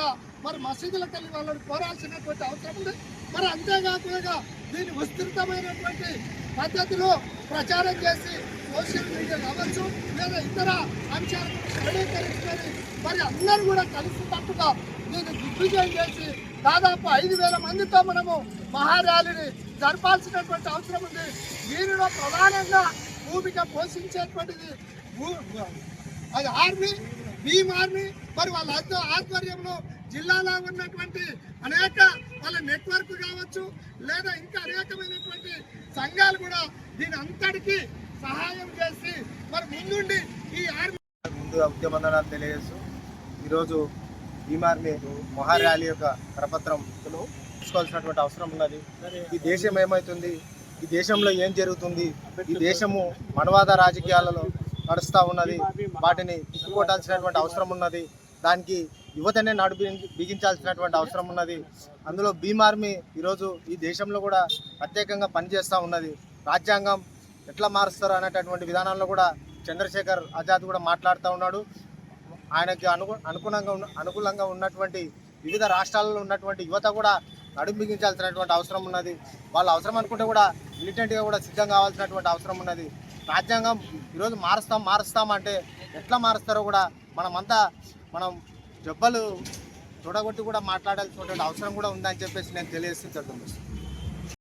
రాజకీయాలను కోరాల్సినటువంటి అవసరం ఉంది. మరి అంతేకాకుండా దీన్ని విస్తృతమైనటువంటి పద్ధతిలో ప్రచారం చేసి సోషల్ మీడియా కావచ్చు లేదా ఇతర అంశాలను శ్రేణీకరించుకొని మరి అందరూ కూడా కలిసినట్టుగా దీన్ని దిగ్విజయం చేసి దాదాపు ఐదు వేల మందితో మనము మహార్యాలీని జరపాల్సినటువంటి అవసరం ఉంది. దీనిలో ప్రధానంగా భూమిక పోషించేటువంటిది భూ- అది ఆర్మీ భీమ్ ఆర్మీ మరి వాళ్ళ ఆధ్వర్యంలో జిల్లాలో ఉన్నటువంటి అనేక వాళ్ళ నెట్వర్క్ కావచ్చు లేదా ఇంకా అనేకమైనటువంటి సంఘాలు కూడా దీని అంతటికీ సహాయం చేసి మరి ముందుండి ఈ ఆర్మీ ముందుగా ఉద్యమందనాలు తెలియజేస్తూ ఈరోజు బీమార్ని మహా ర్యాలీ యొక్క కరపత్రం తీసుకోవాల్సినటువంటి అవసరం ఉన్నది. ఈ దేశం ఏమవుతుంది ఈ దేశంలో ఏం జరుగుతుంది? ఈ దేశము మనవాద రాజకీయాలలో నడుస్తూ ఉన్నది. వాటిని తిప్పుకోవాల్సినటువంటి అవసరం ఉన్నది. దానికి యువతనే నడు బిగించాల్సినటువంటి అవసరం ఉన్నది. అందులో బీమార్మీ ఈరోజు ఈ దేశంలో కూడా ప్రత్యేకంగా పనిచేస్తూ ఉన్నది. రాజ్యాంగం ఎట్లా మారుస్తారు అనేటటువంటి విధానాల్లో కూడా చంద్రశేఖర్ ఆజాద్ కూడా మాట్లాడుతూ ఉన్నాడు. ఆయనకి అనుగు అనుగుణంగా ఉన్న అనుకూలంగా ఉన్నటువంటి వివిధ రాష్ట్రాలలో ఉన్నటువంటి యువత కూడా నడుము బిగించాల్సినటువంటి అవసరం ఉన్నది. వాళ్ళు అవసరం అనుకుంటే కూడా మిలిటెంట్గా కూడా సిద్ధం కావాల్సినటువంటి అవసరం ఉన్నది. రాజ్యాంగం ఈరోజు మారుస్తాం మారుస్తాం అంటే ఎట్లా మారుస్తారో కూడా మనమంతా మనం దెబ్బలు చూడగొట్టి కూడా మాట్లాడాల్సినటువంటి అవసరం కూడా ఉందని చెప్పేసి నేను తెలియజేస్తూ చెప్తున్నాను.